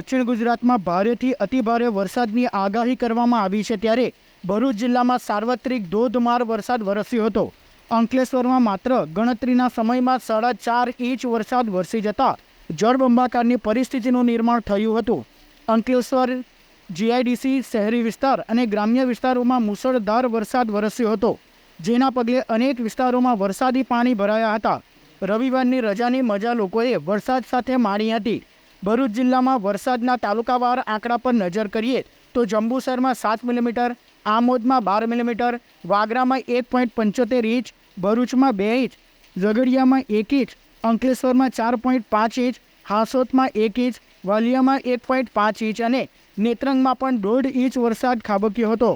દક્ષિણ ગુજરાતમાં ભારેથી અતિભારે વરસાદની આગાહી કરવામાં આવી છે ત્યારે ભરૂચ જિલ્લામાં સાર્વત્રિક ધોધમાર વરસાદ વરસ્યો હતો. અંકલેશ્વરમાં માત્ર ગણતરીના સમયમાં સાડા ચાર ઇંચ વરસાદ વરસી જતા જળબંબાકારની પરિસ્થિતિનું નિર્માણ થયું હતું. અંકલેશ્વર, જીઆઈડીસી, શહેરી વિસ્તાર અને ગ્રામ્ય વિસ્તારોમાં મુસળધાર વરસાદ વરસ્યો હતો. જેના પગલે અનેક વિસ્તારોમાં વરસાદી પાણી ભરાયા હતા. રવિવારની રજાની મજા લોકોએ વરસાદ સાથે માણી હતી. ભરૂચ જિલ્લામાં વરસાદના તાલુકાવાર આંકડા પર નજર કરીએ તો જંબુસરમાં સાત મિલીમીટર, આમોદમાં બાર મિલીમીટર, વાગરામાં એક પોઈન્ટ પંચોતેર ઇંચ, ભરૂચમાં બે ઇંચ, ઝઘડિયામાં એક ઇંચ, અંકલેશ્વરમાં ચાર પોઈન્ટ પાંચ ઇંચ હાસોતમાં એક ઇંચ, વાલિયામાં એક પોઈન્ટ પાંચ ઇંચ અને નેત્રંગમાં પણ દોઢ ઇંચ વરસાદ ખાબક્યો હતો.